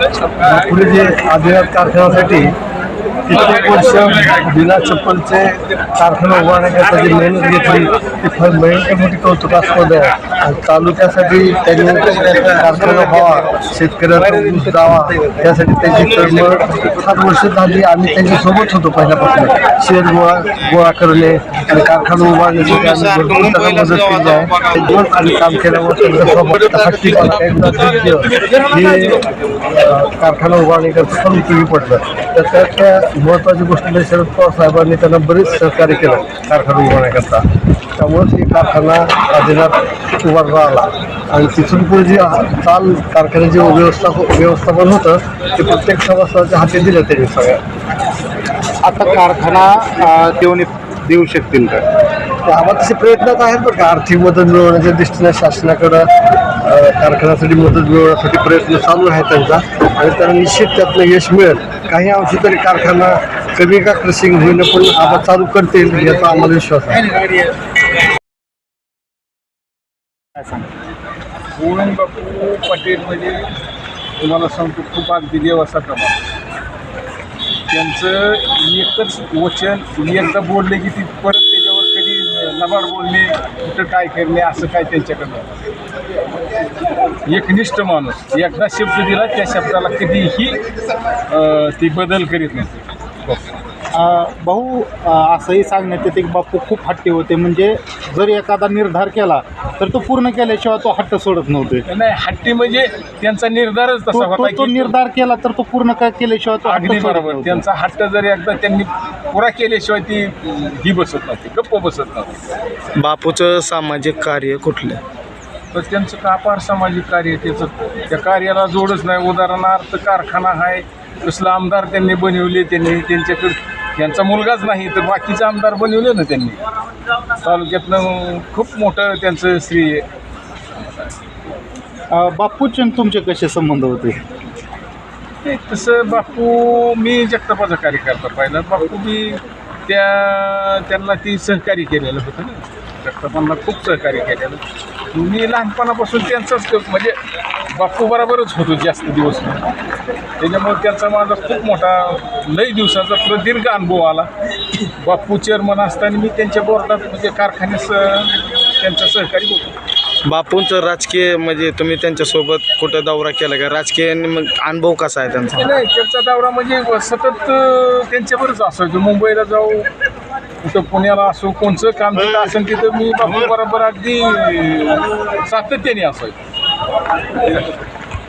पुढे जे आदिनाथ कारखान्यासाठी कित्येक वर्ष बिना चप्पलचे कारखाना उभारण्याकरता जी मेहनत घेतली. ती फार भयंकर मोठी कौतुकास्पद आहे. आणि तालुक्यासाठी त्यांनी कारखाना व्हावा शेतकऱ्याचा जावा त्यासाठी त्यांची तळमळ सात वर्ष झाली आम्ही त्यांच्यासोबत होतो पहिल्यापासून. शेत गोळा गोळा करणे आणि कारखाना उभारण्यासाठी आम्ही भरपूर त्यांना मदत केली आहे. दिवस आम्ही काम केल्यावर त्यांचा स्वभाव हे कारखाना उभारण्याकरता पण उपयोगी पडलं. तर त्या त्या महत्त्वाची गोष्ट म्हणजे शरद पवार साहेबांनी त्यांना बरेच सहकार्य केलं कारखाना उभारण्याकरता त्यामुळेच ही कारखाना आदिनाथ उभार राहिला आणि तिथून पुढे जे चाल कारखान्याचे व्यवस्थापन व्यवस्थापन होतं ते प्रत्येक सभासदाच्या हाती दिलं त्यांनी सगळ्या. आता कारखाना देऊन देऊ शकतील का? तर आम्हाला तसे प्रयत्नात आहेत बरं का. आर्थिक मदत मिळवण्याच्या दृष्टीने शासनाकडं कारखान्यासाठी मदत मिळवण्यासाठी प्रयत्न चालू आहे त्यांचा आणि त्यांना निश्चित त्यातलं यश मिळेल. काही अंशी तरी कारखाना कमी का क्रशिंग होईन पण आता चालू करतील याचा आम्हाला विश्वास आहे. गोविंद बापू पटेल म्हणजे तुम्हाला सांगतो खूप अगदी देवाचा प्रमाण त्यांचं एकच वचन एकदा बोलले की ती परत त्याच्यावर कधी लबाड बोलणे कुठं काय करणे असं काय त्यांच्याकडनं? एकनिष्ठ माणूस. एकदा शब्द दिला त्या शब्दाला कधीही ती बदल करीत नाही. भाऊ असंही सांगण्यात येते की बापू खूप हट्टी होते. म्हणजे जर एखादा निर्धार केला तर तो पूर्ण केल्याशिवाय तो हट्ट सोडत नव्हते. नाही हट्टी म्हणजे त्यांचा निर्धारच तो तसा तो- होता तो की निर्धार केला तर तो पूर्ण काय केल्याशिवाय तो हट्ट अगदी बरोबर. त्यांचा हट्ट जर एकदा त्यांनी पुरा केल्याशिवाय ती ही बसत नव्हती गप्प बसत नव्हती. बापूचं सामाजिक कार्य कुठलं? तर त्यांचं का अपार सामाजिक कार्य त्याचं? त्या कार्याला जोडच नाही. उदाहरणार्थ कारखाना आहे कसलं आमदार त्यांनी बनवले त्यांनी त्यांच्याकडे त्यांचा मुलगाच नाही तर बाकीचे आमदार बनवले ना त्यांनी. तालुक्यातनं खूप मोठं त्यांचं श्री बापूचे तुमचे कसे संबंध होते? ते तसं बापू मी जगतापाचा कार्यकर्ता पाहिला. बापू मी त्या त्यांना ती सहकार्य केलेलं होतं ना. जगतापांना खूप सहकार्य केलेलं मी लहानपणापासून त्यांचाच म्हणजे बापू बरोबरच होतो जास्त दिवस. त्याच्यामुळे त्यांचा माझा खूप मोठा लई दिवसाचा प्रदीर्घ अनुभव आला. बापू चेअरमन असताना मी त्यांच्या बोर्डात म्हणजे कारखान्यास त्यांचा सहकारी होतो. बापूंचं राजकीय म्हणजे तुम्ही त्यांच्यासोबत कुठं दौरा केला का? राजकीय आणि मग अनुभव कसा आहे त्यांचा? नाही त्यांचा दौरा म्हणजे सतत त्यांच्यावरच असायचो. मुंबईला जाऊ कुठं पुण्याला असो कोणचं काम तिथं असेल तिथं मी बापू बरोबर अगदी सातत्याने असायचो.